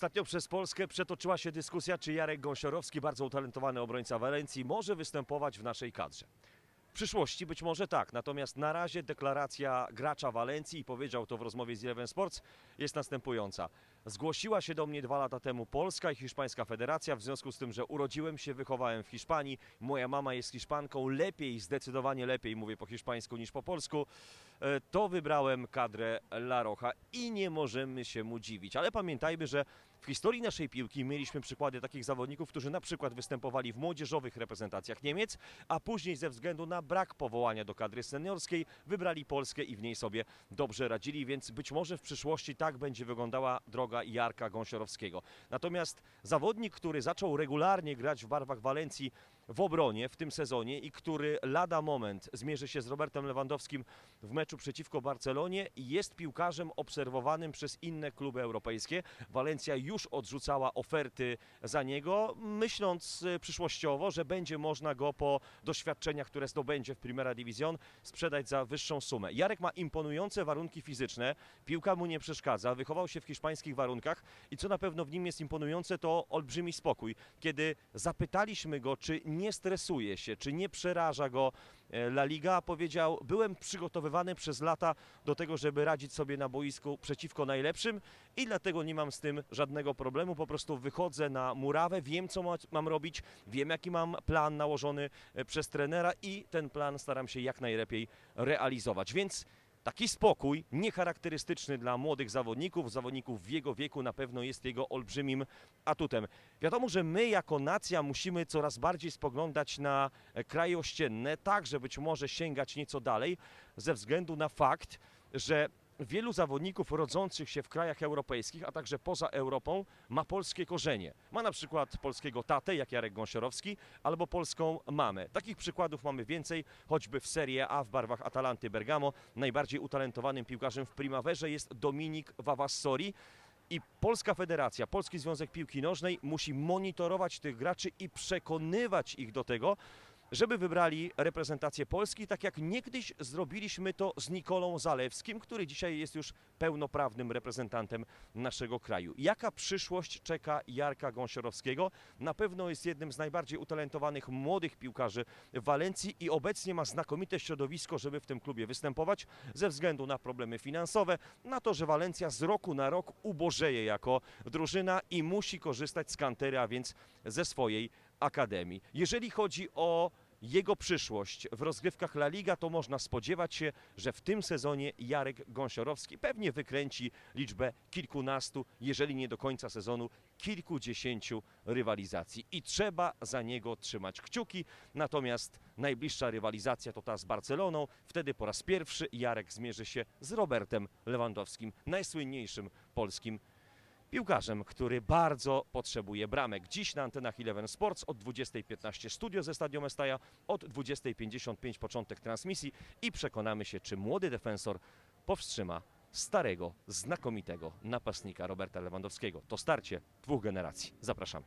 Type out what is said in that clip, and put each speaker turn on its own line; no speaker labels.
Ostatnio przez Polskę przetoczyła się dyskusja, czy Jarek Gąsiorowski, bardzo utalentowany obrońca Walencji, może występować w naszej kadrze. W przyszłości być może tak, natomiast na razie deklaracja gracza Walencji, i powiedział to w rozmowie z Eleven Sports, jest następująca. Zgłosiła się do mnie dwa lata temu Polska i Hiszpańska Federacja, w związku z tym, że urodziłem się, wychowałem w Hiszpanii, moja mama jest Hiszpanką, lepiej, zdecydowanie lepiej mówię po hiszpańsku niż po polsku, e, to wybrałem kadrę La Rocha i nie możemy się mu dziwić. Ale pamiętajmy, że w historii naszej piłki mieliśmy przykłady takich zawodników, którzy na przykład występowali w młodzieżowych reprezentacjach Niemiec, a później ze względu na brak powołania do kadry seniorskiej wybrali Polskę i w niej sobie dobrze radzili, więc być może w przyszłości tak będzie wyglądała droga Jarka Gąsiorowskiego. Natomiast zawodnik, który zaczął regularnie grać w barwach Walencji w obronie w tym sezonie i który lada moment zmierzy się z Robertem Lewandowskim w meczu przeciwko Barcelonie, jest piłkarzem obserwowanym przez inne kluby europejskie. Walencja już odrzucała oferty za niego, myśląc e, przyszłościowo, że będzie można go po doświadczeniach, które zdobędzie w Primera Division, sprzedać za wyższą sumę. Jarek ma imponujące warunki fizyczne, piłka mu nie przeszkadza, wychował się w hiszpańskich warunkach i co na pewno w nim jest imponujące, to olbrzymi spokój. Kiedy zapytaliśmy go, czy nie stresuje się, czy nie przeraża go e, La Liga, powiedział, byłem przygotowywany przez lata do tego, żeby radzić sobie na boisku przeciwko najlepszym i dlatego nie mam z tym żadnego problemu, po prostu wychodzę na murawę, wiem co ma, mam robić, wiem jaki mam plan nałożony e, przez trenera i ten plan staram się jak najlepiej realizować, więc Taki spokój, niecharakterystyczny dla młodych zawodników, zawodników w jego wieku, na pewno jest jego olbrzymim atutem. Wiadomo, że my jako nacja musimy coraz bardziej spoglądać na kraje ościenne, tak, że być może sięgać nieco dalej, ze względu na fakt, że wielu zawodników rodzących się w krajach europejskich, a także poza Europą, ma polskie korzenie. Ma na przykład polskiego tatę, jak Jarek Gąsiorowski, albo polską mamę. Takich przykładów mamy więcej, choćby w Serie A w barwach Atalanty Bergamo. Najbardziej utalentowanym piłkarzem w Primaverze jest Dominik Vavassori. I Polska Federacja, Polski Związek Piłki Nożnej musi monitorować tych graczy i przekonywać ich do tego, żeby wybrali reprezentację Polski, tak jak niegdyś zrobiliśmy to z Nikolą Zalewskim, który dzisiaj jest już pełnoprawnym reprezentantem naszego kraju. Jaka przyszłość czeka Jarka Gąsiorowskiego? Na pewno jest jednym z najbardziej utalentowanych młodych piłkarzy w Walencji i obecnie ma znakomite środowisko, żeby w tym klubie występować ze względu na problemy finansowe, na to, że Walencja z roku na rok ubożeje jako drużyna i musi korzystać z kantery, a więc ze swojej akademii. Jeżeli chodzi o jego przyszłość w rozgrywkach La Liga, to można spodziewać się, że w tym sezonie Jarek Gąsiorowski pewnie wykręci liczbę kilkunastu, jeżeli nie do końca sezonu, kilkudziesięciu rywalizacji. I trzeba za niego trzymać kciuki. Natomiast najbliższa rywalizacja to ta z Barceloną. Wtedy po raz pierwszy Jarek zmierzy się z Robertem Lewandowskim, najsłynniejszym polskim piłkarzem, który bardzo potrzebuje bramek. Dziś na antenach Eleven Sports od 20.15 studio ze Stadium Estaja, od 20.55 początek transmisji i przekonamy się, czy młody defensor powstrzyma starego, znakomitego napastnika Roberta Lewandowskiego. To starcie dwóch generacji. Zapraszamy.